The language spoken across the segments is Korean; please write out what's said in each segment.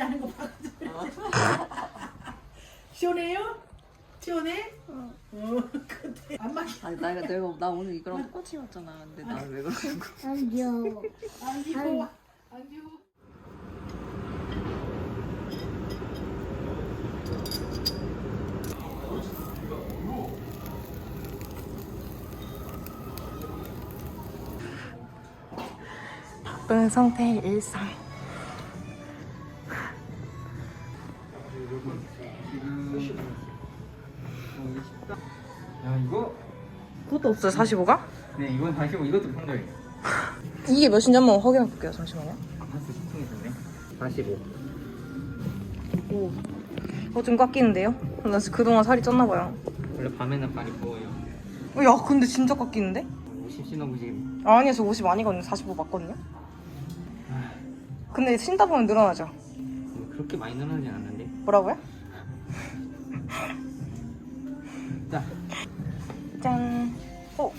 언니 하는 거 봐가지고 시원해요? 시원해? 어. 근데 안 막혀. 아니 나 내가 나 오늘 이거랑 똑같이 입었잖아. 근데 나 왜 그러는 거야? 안 귀여워. 안 귀여워. 안 귀여워. 바쁜 상태의 일상. 야 이거 그것도 없어요, 45가? 네 이건 다시 고 이것도 평가해 이게 몇인지 한번 확인해 볼게요, 잠시만요. 한스 소통이 좋네 45 오. 어, 좀 깎이는데요? 나 진짜 그동안 살이 쪘나 봐요. 원래 밤에는 많이 부어요 어, 야, 근데 진짜 깎이는데? 50 신어보시면 아니요, 저 50 아니거든요. 45 맞거든요. 근데 신다 보면 늘어나죠. 뭐 그렇게 많이 늘어나진 않는데 뭐라고요? 자 짠. 어.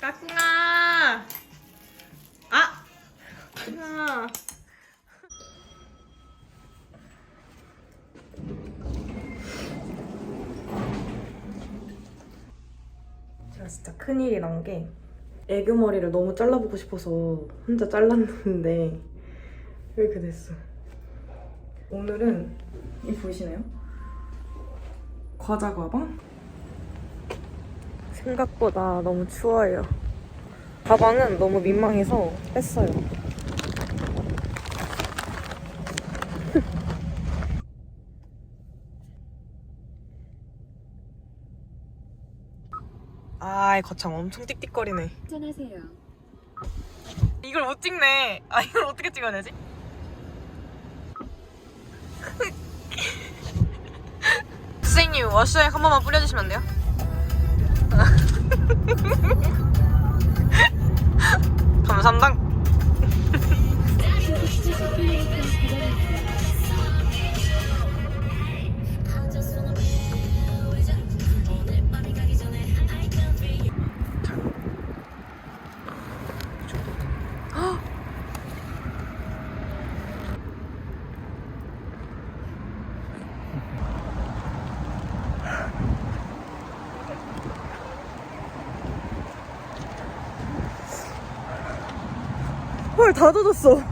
까꿍아! 진짜 큰일이 난 게 애교 머리를 너무 잘라보고 싶어서 혼자 잘랐는데 이렇게 됐어. 오늘은 이 보이시나요? 과자 가방? 생각보다 너무 추워요. 가방은 너무 민망해서 뺐어요. 아이 거참 엄청 띡띡거리네. 짠하세요. 이걸 못 찍네. 아 이걸 어떻게 찍어야 되지? 선생님 워셔액 한 번만 뿌려주시면 안 돼요? 감사합니다. 헐다 젖었어.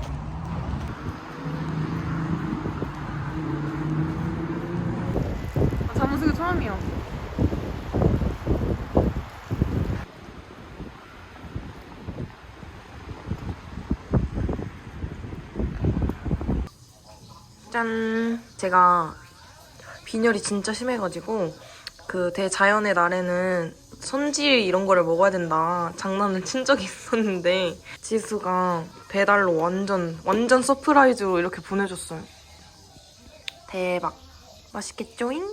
잠옷 쓰기 처음이야. 짠. 제가 빈혈이 진짜 심해가지고 그 대자연의 날에는 선지 이런 거를 먹어야 된다 장난을 친 적이 있었는데 지수가 배달로 완전 완전 서프라이즈로 이렇게 보내줬어요. 대박. 맛있겠죠잉?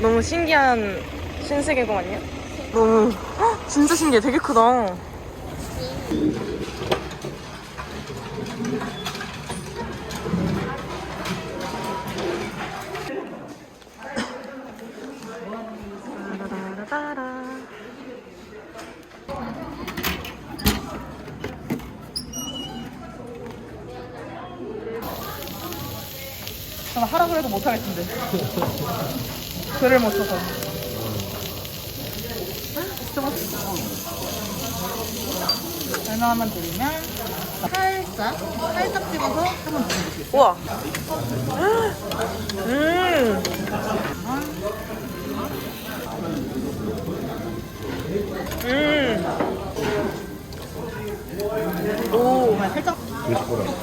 너무 신기한 신세계관 아니야? 너무 헉, 진짜 신기해 되게 크다 따라라라라. 저 하라고 해도 못 하겠는데 글을 못 써서 설명만 드리면 살짝 살짝 찍어서 한번 드셔보세요. 우와 음 음. 오, 정말 살짝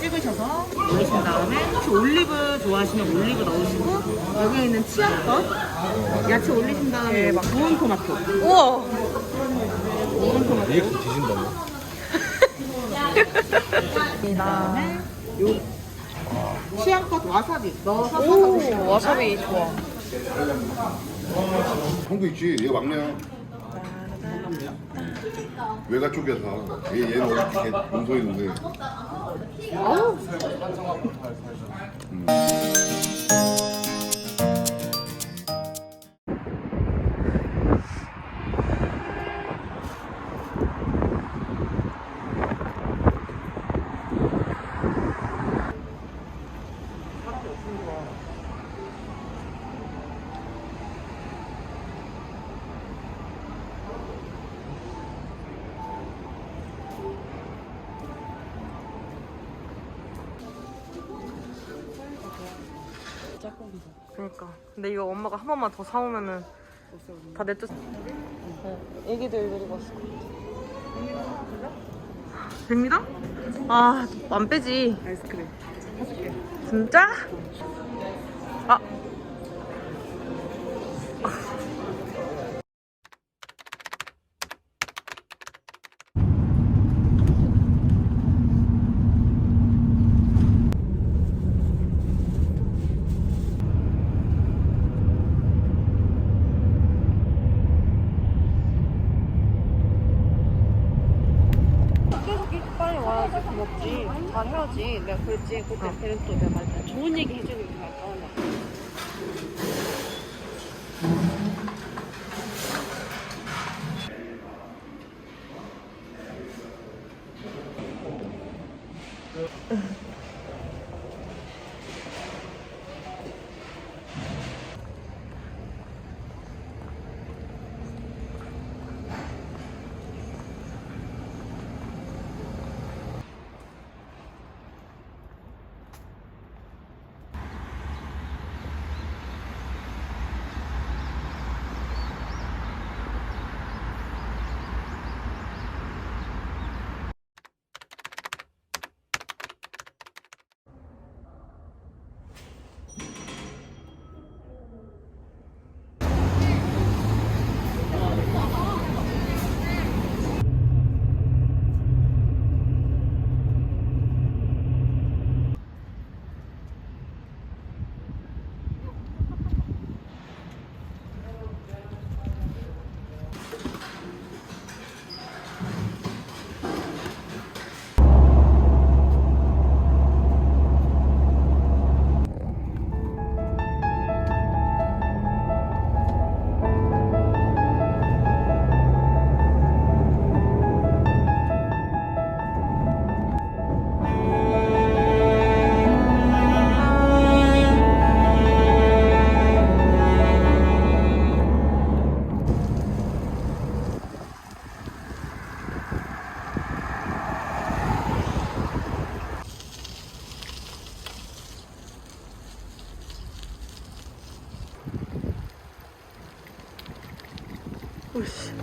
찍으셔서 올리신 다음에 혹시 올리브 좋아하시면 올리브 넣으시고 여기에 있는 치약껏 야채 올리신 다음에 대박. 구운 토마토 우와. 이렇게 뒤진다고? 그다음에 요 취향껏 와사비 넣어서 오, 와사비 좋아. 형도 있지. 얘 막내야. 외가 쪽이어서 얘 얘는 어떻게 용서 있는데. 그러니까. 근데 이거 엄마가 한 번만 더 사오면은 다 내뜻. 네, 애기들 데리고 왔을 것 같아. 100m? 아, 안 빼지. 아이스크림 진짜? 아. 고맙지. 잘 해야지. 내가 그랬지. 그때 걔는 또 내가 말했잖아. 좋은 얘기 해주는 게. 오 Puxa.